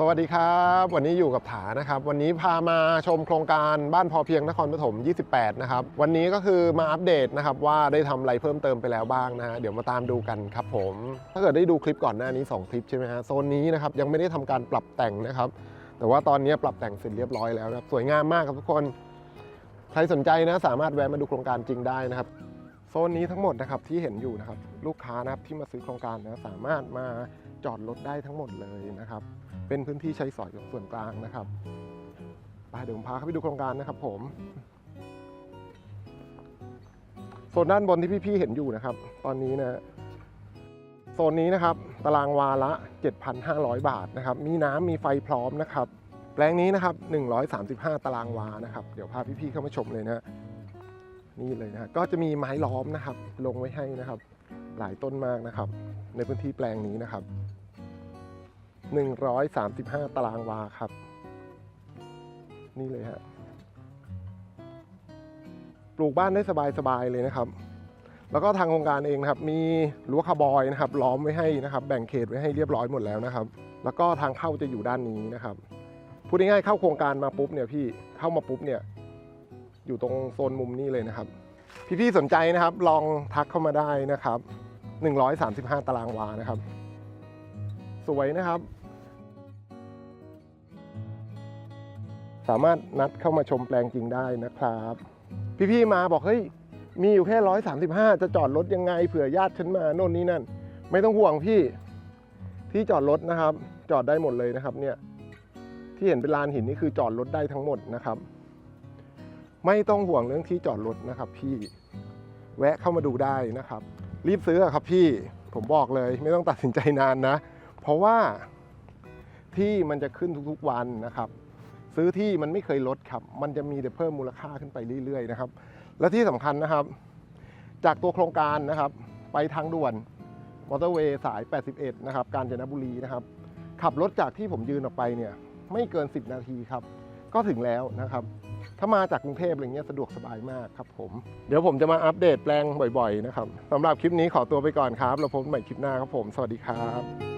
สวัสดีครับ วันนี้อยู่กับถานะครับ วันนี้พามาชมโครงการบ้านพอเพียงนครปฐม 28 นะครับ วันนี้ก็คือมาอัปเดตนะครับว่าได้ทำอะไรเพิ่มเติมไปแล้วบ้างนะฮะเดี๋ยวมาตามดูกันครับผม ถ้าเกิดได้ดูคลิปก่อนหน้านี้ 2 คลิปใช่ไหมฮะโซนนี้นะครับยังไม่ได้ทำการปรับแต่งนะครับ แต่ว่าตอนนี้ปรับแต่งเสร็จเรียบร้อยแล้วนะครับสวยงามมากครับทุกคน ใครสนใจนะสามารถแวะมาดูโครงการจริงได้นะครับโซนนี้ทั้งหมดนะครับที่เห็นอยู่นะครับลูกค้านะครับที่มาซื้อโครงการนะสามารถมา จอดรถได้ทั้งหมดเลยนะครับ เป็นพื้นที่ใช้สอยของส่วนกลางนะครับไปเดี๋ยวผมพาเข้าไปดูโครงการนะครับผมโซนด้านบนที่พี่ๆเห็นอยู่นะครับ ตอนนี้นะโซนนี้นะครับ ตารางวาละ 7,500 บาทนะครับ มีน้ำมีไฟพร้อมนะครับ แปลงนี้นะครับ 135 ตารางวานะครับ เดี๋ยวพาพี่ๆเข้ามาชมเลยนะนี่เลยนะก็จะมีไม้ล้อมนะครับ ลงไว้ให้นะครับ หลายต้นมากนะครับ ในพื้นที่แปลงนี้นะครับ 135 ตารางวาครับ นี่เลยฮะปลูกบ้านได้สบายๆเลยนะครับ แล้วก็ทางโครงการเองนะครับ มีรั้วคาบอยนะครับ ล้อมไว้ให้นะครับ แบ่งเขตไว้ให้เรียบร้อยหมดแล้วนะครับ แล้วก็ทางเข้าจะอยู่ด้านนี้นะครับพูดง่ายๆเข้าโครงการมาปุ๊บเนี่ยพี่เข้ามาปุ๊บเนี่ย อยู่ตรงโซนมุมนี้เลยนะครับ พี่ๆสนใจนะครับ ลองทักเข้ามาได้นะครับ 135 ตารางวานะครับ สวยนะครับ สามารถนัดเข้ามาชมแปลงจริงได้นะครับ พี่ๆมาบอกเฮ้ยมีอยู่แค่ 135 จะจอดรถยังไงเผื่อญาติฉันมาโน่นนี่นั่น ไม่ต้องห่วงพี่ที่จอดรถนะครับ จอดได้หมดเลยนะครับ เนี่ยที่เห็นเป็นลานหินนี่คือจอดรถได้ทั้งหมดนะครับ ไม่ต้องห่วงเรื่องที่จอดรถนะครับ พี่แวะเข้ามาดูได้นะครับ รีบซื้อครับพี่ผมบอกเลยไม่ต้องตัดสินใจนานนะ เพราะว่าที่มันจะขึ้นทุกๆวันนะครับ ซื้อที่มันไม่เคยลดครับ มันจะมีแต่เพิ่มมูลค่าขึ้นไปเรื่อยๆนะครับ และที่สำคัญนะครับ จากตัวโครงการนะครับ ไปทางด่วนมอเตอร์เวย์สาย 81 นะครับ กาญจนบุรีนะครับ ขับรถจากที่ผมยืนออกไปเนี่ย ไม่เกิน 10 นาทีครับ ก็ถึงแล้วนะครับ ถ้ามาจากกรุงเทพอะไรเงี้ยสะดวกสบายมากครับผม เดี๋ยวผมจะมาอัปเดตแปลงบ่อยๆนะครับสำหรับคลิปนี้ขอตัวไปก่อนครับ แล้วพบใหม่คลิปหน้าครับผม สวัสดีครับ